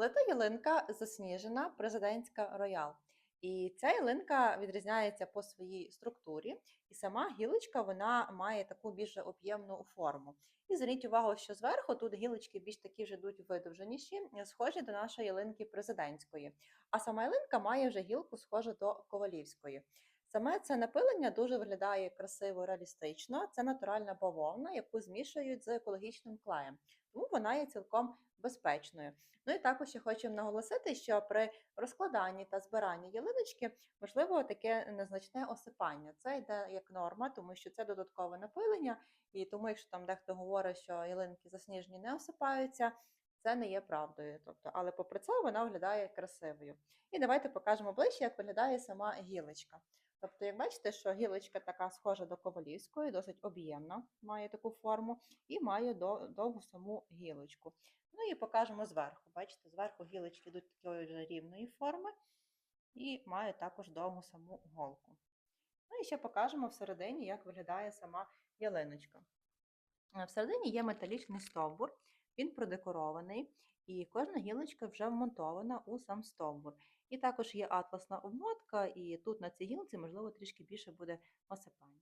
Лита ялинка засніжена президентська роял. І ця ялинка відрізняється по своїй структурі, і сама гілочка вона має таку більш об'ємну форму. І зверніть увагу, що зверху тут гілочки більш такі вже йдуть видовженіші, схожі до нашої ялинки президентської. А сама ялинка має вже гілку схожу до ковалівської. Саме це напилення дуже виглядає красиво, реалістично. Це натуральна бавовна, яку змішують з екологічним клеєм, тому вона є цілком безпечною. Ну і також ще хочемо наголосити, що при розкладанні та збиранні ялиночки можливо таке незначне осипання. Це йде як норма, тому що це додаткове напилення, і тому, якщо там дехто говорить, що ялинки засніжені не осипаються. Це не є правдою, тобто, але попри це вона виглядає красивою. І давайте покажемо ближче, як виглядає сама гілочка. Тобто, як бачите, що гілочка така схожа до ковалівської, досить об'ємна, має таку форму і має довгу саму гілочку. Ну і покажемо зверху. Бачите, зверху гілочки йдуть такої вже рівної форми і мають також довгу саму голку. Ну і ще покажемо всередині, як виглядає сама ялиночка. Всередині є металічний стовбур, він продекорований, і кожна гілочка вже вмонтована у сам стовбур. І також є атласна обмотка, і тут на цій гілці, можливо, трішки більше буде осипання.